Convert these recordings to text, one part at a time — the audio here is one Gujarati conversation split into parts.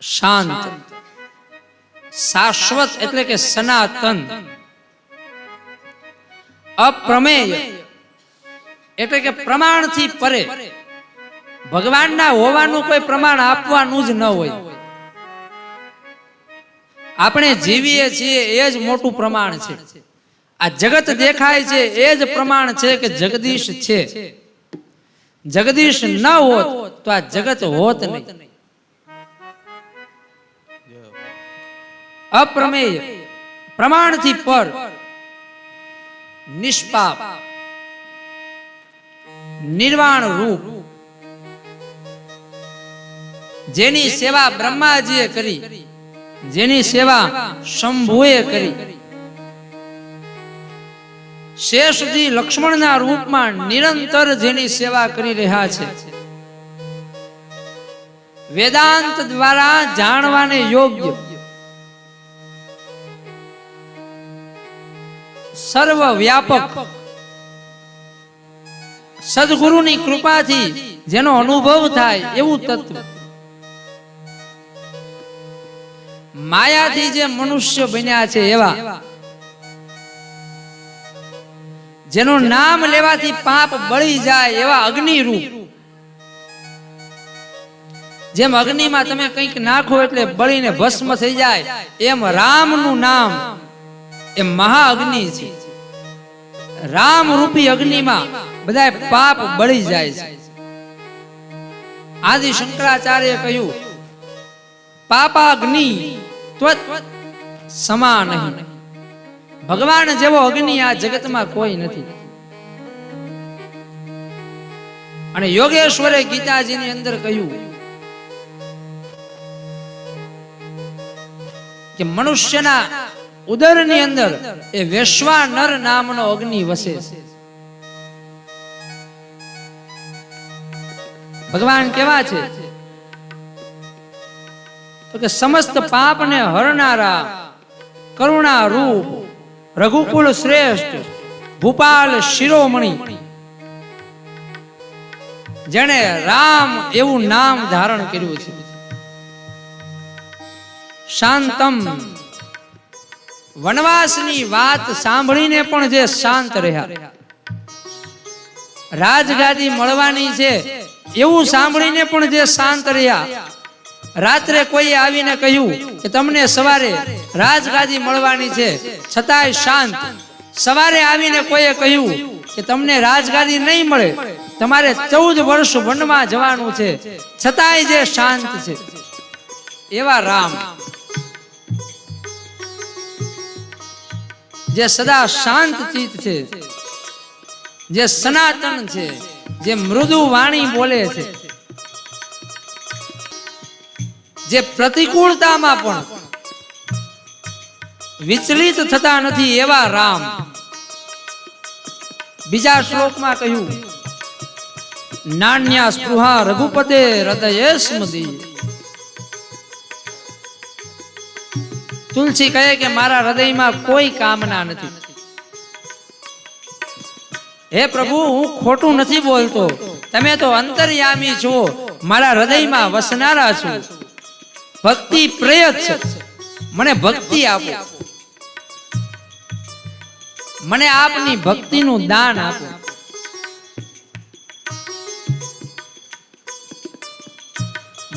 શાંત, શાશ્વત એટલે કે સનાતન. અપ્રમેય એટલે કે પ્રમાણથી પરે. ભગવાનના હોવાનું કોઈ પ્રમાણ આપવાનું જ ન હોય. આપણે જીવીએ છીએ એ જ મોટું પ્રમાણ છે. આ જગત દેખાય છે એ જ પ્રમાણ છે કે જગદીશ છે. જગદીશ ન હોત તો આ જગત હોત નહીં. અપ્રમેય. પ્રમાણથી પર. નિષ્પાપ. નિર્વાણ રૂપ જેની સેવા બ્રહ્માજીએ કરી, જેની સેવા શંભુએ કરી. શેષજી લક્ષ્મણના રૂપમાં નિરંતર જેની સેવા કરી રહ્યા છે. વેદાંત દ્વારા જાણવાને યોગ્ય સર્વ વ્યાપક સદગુરુની કૃપાથી જેનો અનુભવ થાય એવું તત્વ. માયાથી જે મનુષ્ય બન્યા છે એવા, જેનું નામ લેવાથી પાપ બળી જાય એવા અગ્નિ રૂપ જેમ અગ્નિમાં તમે કંઈક નાખો એટલે બળીને ભસ્મ થઈ જાય, એમ રામનું નામ એ મહાઅગ્નિ છે. રામ રૂપી અગ્નિમાં બધા પાપ બળી જાય છે. આદિ શંકરાચાર્ય કહ્યું, પાપાગ્નિ ત્વત સમા નહીં ભગવાન જેવો અગ્નિ આ જગતમાં કોઈ નથી. અને યોગેશ્વરે ગીતાજીની અંદર કહ્યું કે મનુષ્યના ઉદરની અંદર એ વૈશ્વાનર નામનો અગ્નિ વસે ભગવાન કેવા છે? તો કે સમસ્ત પાપને હરનારા કરુણા રૂપ રઘુકુળ શ્રેષ્ઠ ભૂપાલ શિરોમણી. જેણે રામ એવું નામ ધારણ કર્યું છે. શાંતમ વનવાસની વાત સાંભળીને પણ જે શાંત રહ્યા. રાજગાદી મળવાની છે એવું સાંભળીને પણ જે શાંત રહ્યા. રાત્રે કોઈ આવીને કહ્યું કે તમને સવારે રાજગાદી મળવાની છે, છતાંય શાંત. સવારે આવીને કોઈએ કહ્યું કે તમને રાજગાદી નહીં મળે, તમારે ચૌદ વર્ષ વનમાં જવાનું છે, છતાંય જે શાંત છે. એવા રામ જે સદા શાંત ચિત્ત છે, જે સનાતન છે, જે મૃદુ વાણી બોલે છે, જે પ્રતિકૂળતામાં પણ વિચલિત થતા નથી એવા રામ. બીજા શ્લોકમાં કહ્યું, નાન્યા સ્પૃહા રઘુપતે હૃદય સ્મદી તુલસી કહે કે મારા હૃદયમાં કોઈ કામના નથી. હે પ્રભુ, હું ખોટું નથી બોલતો. તમે તો અંતર્યામી છો. મારા હૃદયમાં વસનારા છો. ભક્તિ પ્રયત છે. મને ભક્તિ આપો. મને આપની ભક્તિનું દાન આપો.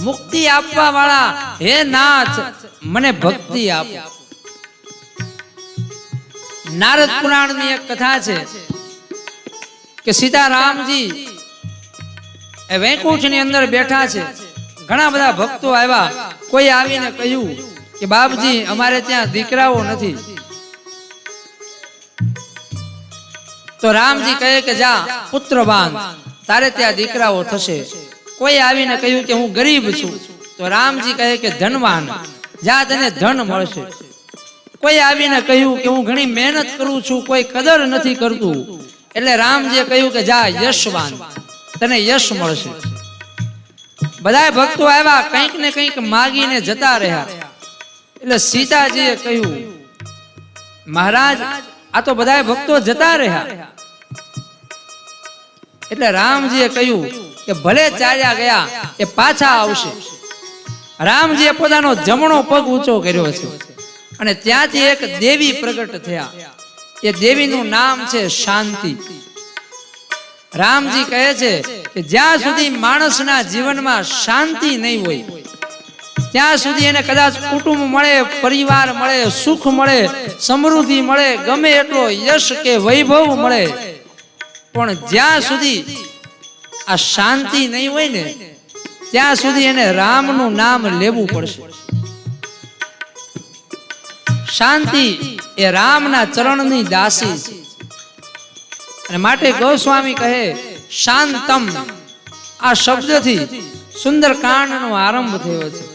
મુક્તિ આપવા વાળા હે નાથ મને ભક્તિ આપ. નારદ પુરાણની એક કથા છે કે સીતારામજી એ વૈકુંઠની અંદર બેઠા છે. ઘણા બધા ભક્તો આવ્યા. કોઈ આવીને કહ્યું કે બાપજી અમારે ત્યાં દીકરાઓ નથી. તો રામજી કહે કે જા પુત્ર બાંધ. તારે ત્યાં દીકરાઓ થશે. કોઈ આવીને કહ્યું કે હું ગરીબ છું, તો રામજી કહે કે ધનવાન જા તને ધન મળશે. કોઈ આવીને કહ્યું કે હું ઘણી મહેનત કરું છું, કોઈ કદર નથી કરતું, એટલે રામજીએ કહ્યું કે જા, યશવાન, તને યશ મળશે. બધા ભક્તો આવ્યા, કંઈક ને કંઈક માગીને જતા રહ્યા. એટલે સીતાજીએ કહ્યું, મહારાજ, આ તો બધા ભક્તો જતા રહ્યા. એટલે રામજીએ કહ્યું કે ભલે ચાલ્યા ગયા એ પાછા આવશે. રામજીએ પોતાનો જમણો પગ ઊંચો કર્યો છે. અને ત્યાંથી એક દેવી પ્રગટ થયા. એ દેવીનું નામ છે શાંતિ. રામજી કહે છે કે જ્યાં સુધી માણસના જીવનમાં શાંતિ નહીં હોય ત્યાં સુધી એને કદાચ કુટુંબ મળે પરિવાર મળે સુખ મળે સમૃદ્ધિ મળે ગમે એટલો યશ કે વૈભવ મળે. પણ જ્યાં સુધી આ શાંતિ નહીં હોય ને, ત્યાં સુધી એને રામનું નામ લેવું પડશે. શાંતિ એ રામના ચરણની દાસી અને માટે ગોસ્વામી કહે, શાંતમ. આ શબ્દથી સુંદર કાંડનો આરંભ થયો છે.